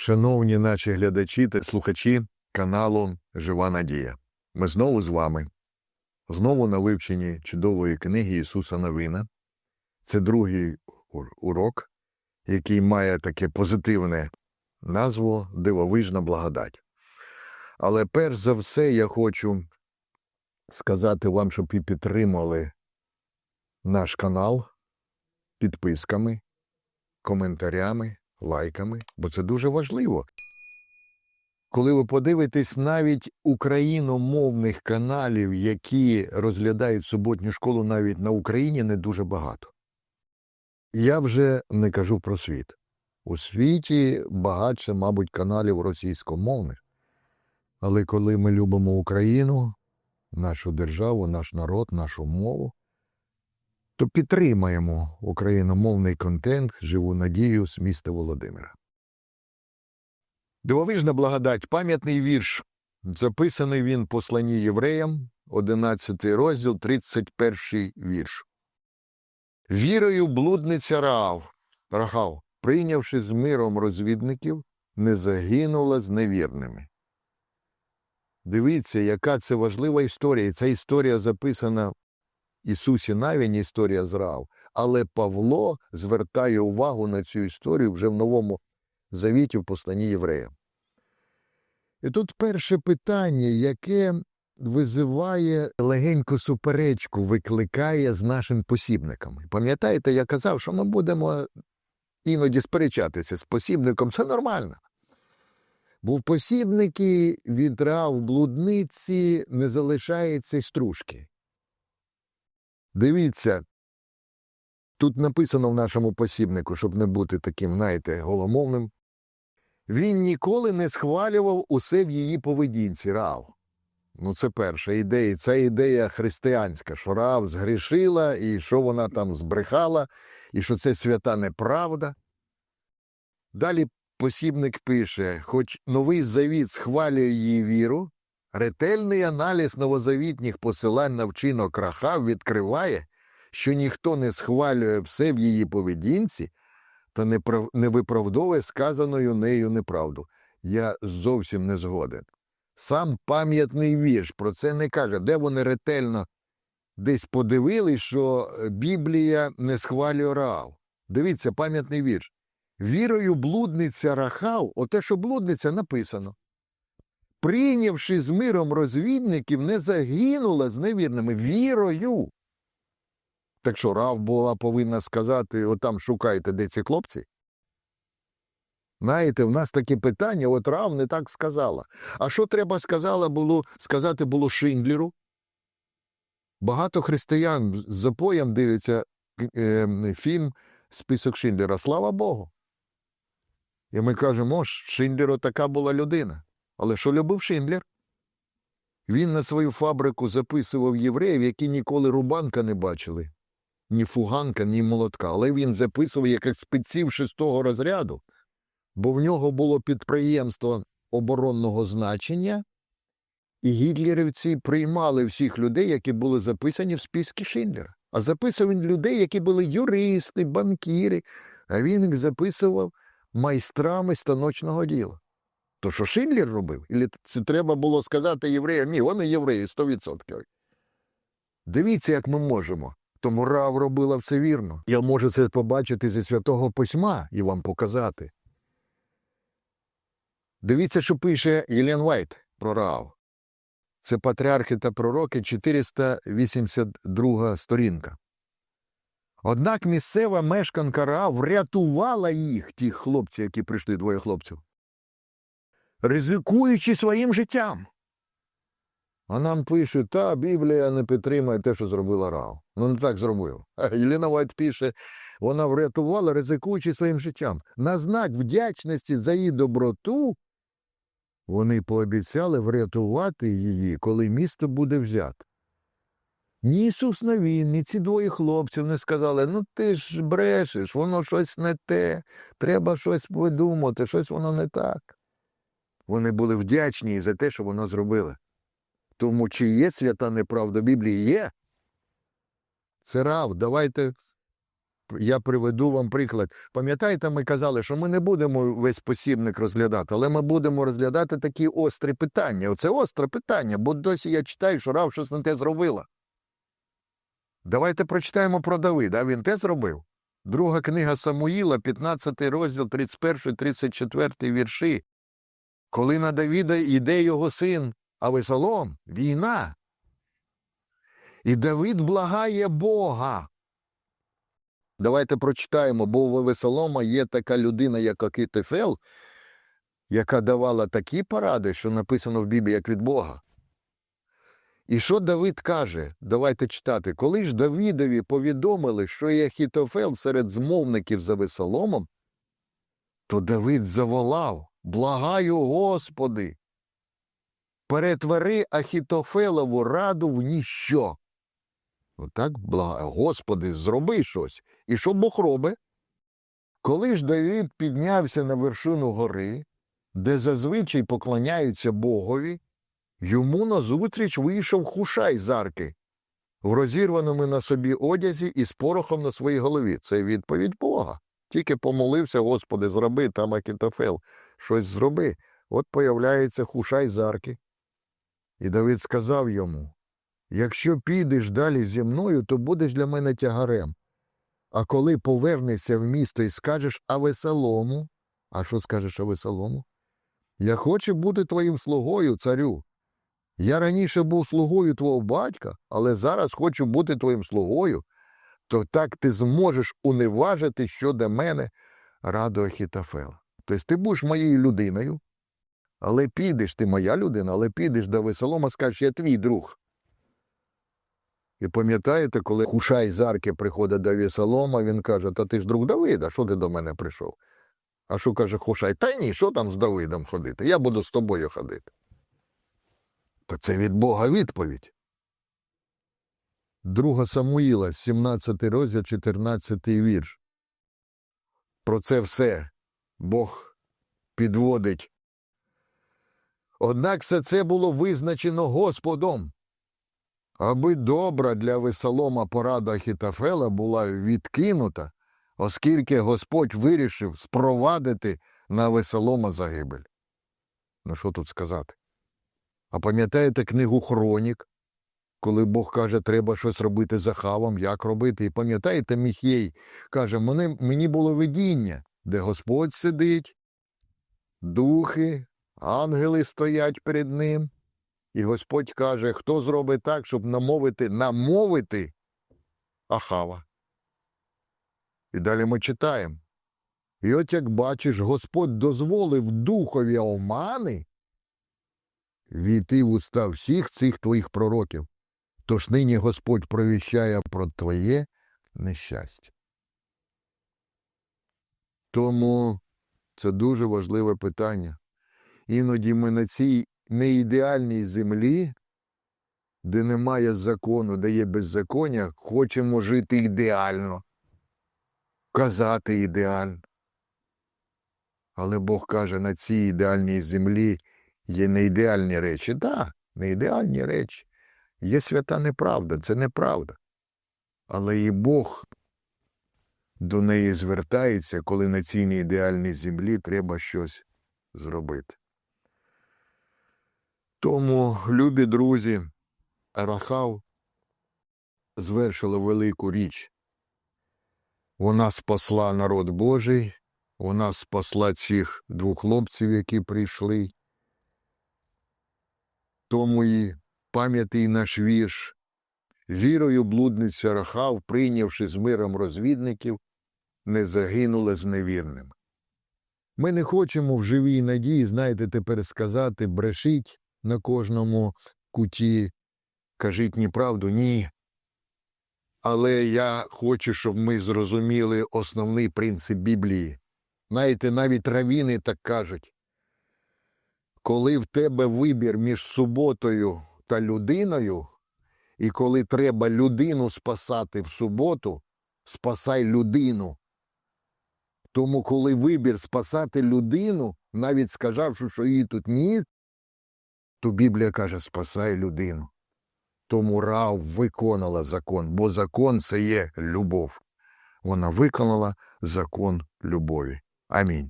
Шановні наші глядачі та слухачі каналу Жива Надія. Ми знову з вами, знову на вивченні чудової книги Ісуса Новина. Це другий урок, який має таке позитивне назву Дивовижна благодать. Але перш за все я хочу сказати вам, щоб ви підтримали наш канал підписками, коментарями, лайками, бо це дуже важливо. Коли ви подивитесь навіть україномовних каналів, які розглядають суботню школу навіть на Україні, не дуже багато. Я вже не кажу про світ. У світі багатше, мабуть, каналів російськомовних. Але коли ми любимо Україну, нашу державу, наш народ, нашу мову, то підтримаємо україномовний контент Живу надію з міста Володимира. Дивовижна благодать, пам'ятний вірш. Записаний він посланні євреям, 11 розділ, 31 вірш. Вірою блудниця Раав, Рахав, прийнявши з миром розвідників, не загинула з невірними. Дивіться, яка це важлива історія. Ця історія записана Ісусі Навіні, історія з Рав. Але Павло звертає увагу на цю історію вже в Новому Завіті в посланні євреям. І тут перше питання, яке визиває легеньку суперечку, викликає з нашими посібниками. Пам'ятаєте, я казав, що ми будемо іноді сперечатися з посібником, це нормально. Бо в посібники від рав блудниці не залишається стружки. Дивіться, тут написано в нашому посібнику, щоб не бути таким, знаєте, голомовним. Він ніколи не схвалював усе в її поведінці Рав. Ну, це перша ідея. Це ідея християнська, що Рав згрішила, і що вона там збрехала, і що це свята неправда. Далі посібник пише: хоч новий завіт схвалює її віру, ретельний аналіз новозавітніх посилань на вчинок Рахав відкриває, що ніхто не схвалює все в її поведінці та не, прав... не виправдовує сказаною нею неправду. Я зовсім не згоден. Сам пам'ятний вірш про це не каже, де вони ретельно десь подивились, що Біблія не схвалює Раав. Дивіться, пам'ятний вірш. Вірою блудниця Рахав, оте, що блудниця написано. Прийнявши з миром розвідників, не загинула з невірними вірою. Так що Рав була повинна сказати: отам шукайте, де ці хлопці. Знаєте, в нас таке питання, от Рав не так сказала. А що треба сказала було, сказати було Шиндлеру? Багато християн з запоєм дивляться е, фільм Список Шиндлера. Слава Богу. І ми кажемо, о, Шиндлеру така була людина. Але що любив Шиндлер? Він на свою фабрику записував євреїв, які ніколи рубанка не бачили, ні фуганка, ні молотка. Але він записував як спеців шестого розряду, бо в нього було підприємство оборонного значення, і гітлерівці приймали всіх людей, які були записані в списки Шиндлера. А записував він людей, які були юристи, банкіри, а він їх записував майстрами станочного діла. То що Шиндлер робив? Ілі це треба було сказати євреям? Ні, вони євреї 100%. Дивіться, як ми можемо. Тому Рав робила все вірно. Я можу це побачити зі святого письма і вам показати. Дивіться, що пише Єлен Вайт про Рав. Це патріархи та пророки 482 сторінка. Однак місцева мешканка Раав врятувала їх, тих хлопців, які прийшли, двоє хлопців, ризикуючи своїм життям. А нам пише, та Біблія не підтримує те, що зробила Рав. Ну, не так зробив. Єліна Вайт пише, вона врятувала, ризикуючи своїм життям. На знак вдячності за її доброту вони пообіцяли врятувати її, коли місто буде взято. Ні Ісус Навін, ні ці двоє хлопців не сказали, ну ти ж брешеш, воно щось не те, треба щось видумати, щось воно не так. Вони були вдячні за те, що воно зробили. Тому чи є свята неправда Біблії? Є. Це рав, давайте я приведу вам приклад. Пам'ятаєте, ми казали, що ми не будемо весь посібник розглядати, але ми будемо розглядати такі острі питання. Оце остре питання, бо досі я читаю, що Рав щось не те зробила. Давайте прочитаємо про Давида. А він те зробив. Друга книга Самуїла, 15 розділ, 31, 34 вірші. Коли на Давіда йде його син Авесолом, війна. І Давид благає Бога. Давайте прочитаємо, бо у Авесолома є така людина, як Акітефел, яка давала такі поради, що написано в Біблії, як від Бога. І що Давид каже? Давайте читати. Коли ж Давідові повідомили, що є Ахітофел серед змовників за Весоломом, то Давид заволав Благаю, Господи, перетвори Ахітофелову раду в ніщо. Отак, блага, Господи, зроби щось. І що Бог робить? Коли ж Давид піднявся на вершину гори, де зазвичай поклоняються Богові, йому назустріч вийшов хушай з арки, в розірваному на собі одязі і з порохом на своїй голові. Це відповідь Бога. Тільки помолився, Господи, зроби там Акітофел, щось зроби. От появляється хушай з арки. І Давид сказав йому: Якщо підеш далі зі мною, то будеш для мене тягарем. А коли повернешся в місто і скажеш Авесалому, а що скажеш Авесалому? Я хочу бути твоїм слугою, царю. Я раніше був слугою твого батька, але зараз хочу бути твоїм слугою, то так ти зможеш уневажити щодо мене раду Ахітофела. Тобто ти будеш моєю людиною, але підеш, ти моя людина, але підеш до Весолома, скажеш, я твій друг. І пам'ятаєте, коли Хушай з арки приходить до Весолома, він каже, та ти ж друг Давида, що ти до мене прийшов? А що каже Хушай? Та ні, що там з Давидом ходити? Я буду з тобою ходити. Та це від Бога відповідь. Друга Самуїла, 17 розділ, 14 вірш. Про це все Бог підводить. Однак все це було визначено Господом, аби добра для Весолома порада Ахітофела була відкинута, оскільки Господь вирішив спровадити на Весолома загибель. Ну що тут сказати? А пам'ятаєте книгу Хронік, коли Бог каже, треба щось робити за хавом, як робити? І пам'ятаєте, Міхей каже, мені було видіння, де Господь сидить, духи, ангели стоять перед ним. І Господь каже, хто зробить так, щоб намовити, намовити Ахава. І далі ми читаємо. І от як бачиш, Господь дозволив духові омани війти в уста всіх цих твоїх пророків. Тож нині Господь провіщає про твоє нещастя. Тому це дуже важливе питання. Іноді ми на цій неідеальній землі, де немає закону, де є беззаконня, хочемо жити ідеально, казати ідеально. Але Бог каже, на цій ідеальній землі є неідеальні речі. Так, да, неідеальні речі. Є свята неправда, це неправда. Але і Бог до неї звертається, коли на цій неідеальній землі треба щось зробити. Тому, любі друзі, Рахав звершила велику річ. Вона спасла народ Божий, вона спасла цих двох хлопців, які прийшли. Тому і пам'ятий наш вірш. Вірою блудниця Рахав, прийнявши з миром розвідників, не загинула з невірним. Ми не хочемо в живій надії, знаєте, тепер сказати, брешіть на кожному куті, кажіть неправду, ні. Але я хочу, щоб ми зрозуміли основний принцип Біблії. Знаєте, навіть равіни так кажуть. Коли в тебе вибір між суботою та людиною, і коли треба людину спасати в суботу, спасай людину. Тому, коли вибір спасати людину, навіть сказавши, що її тут ні, то Біблія каже, спасай людину. Тому Рав виконала закон, бо закон це є любов. вона виконала закон любові. Амінь.